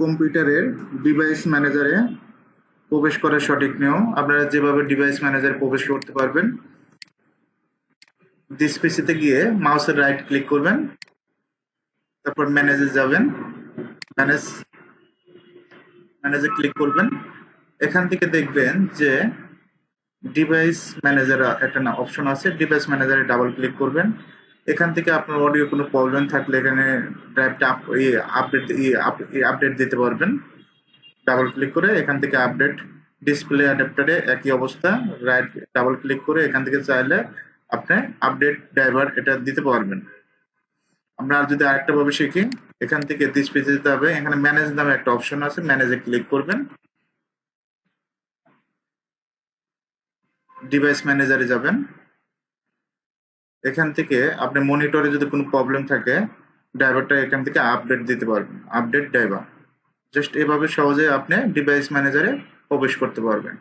কম্পিউটারের ডিভাইস ম্যানেজারে প্রবেশ করার সঠিক নিয়ম আপনারা যেভাবে ডিভাইস ম্যানেজারে প্রবেশ করতে পারবেন দিস পিসিতে গিয়ে মাউসের রাইট ক্লিক করবেন, তারপর ম্যানেজে যাবেন ম্যানেজ ম্যানেজে ক্লিক করবেন। এখান থেকে দেখবেন যে ডিভাইস ম্যানেজার একটা অপশন আছে ডিভাইস ম্যানেজারে ডাবল ক্লিক করবেন। এখান থেকে আপনার অডিও কোনো প্রবলেম থাকলে এখানে ড্রাইভটা আপডেট আপডেট দিতে পারবেন। ডাবল ক্লিক করে এখান থেকে আপডেট ডিসপ্লে অ্যাডাপ্টারে একই অবস্থা রাইট ডাবল ক্লিক করে এখান থেকে চাইলে আপনি আপডেট ড্রাইভার এটা দিতে পারবেন। আমরা আর যদি আরেকটা ভাবে শিখি, এখান থেকে দিস পেজে যেতে হবে। এখানে ম্যানেজ নামে একটা অপশন আছে ম্যানেজে ক্লিক করবেন। ডিভাইস ম্যানেজারে যাবেন। এখান থেকে আপনি মনিটরে যদি কোনো প্রবলেম থাকে ড্রাইভারটা এখান থেকে আপডেট দিতে পারবেন। আপডেট ড্রাইভার জাস্ট এভাবে সহজে আপনি ডিভাইস ম্যানেজারে প্রবেশ করতে পারবেন।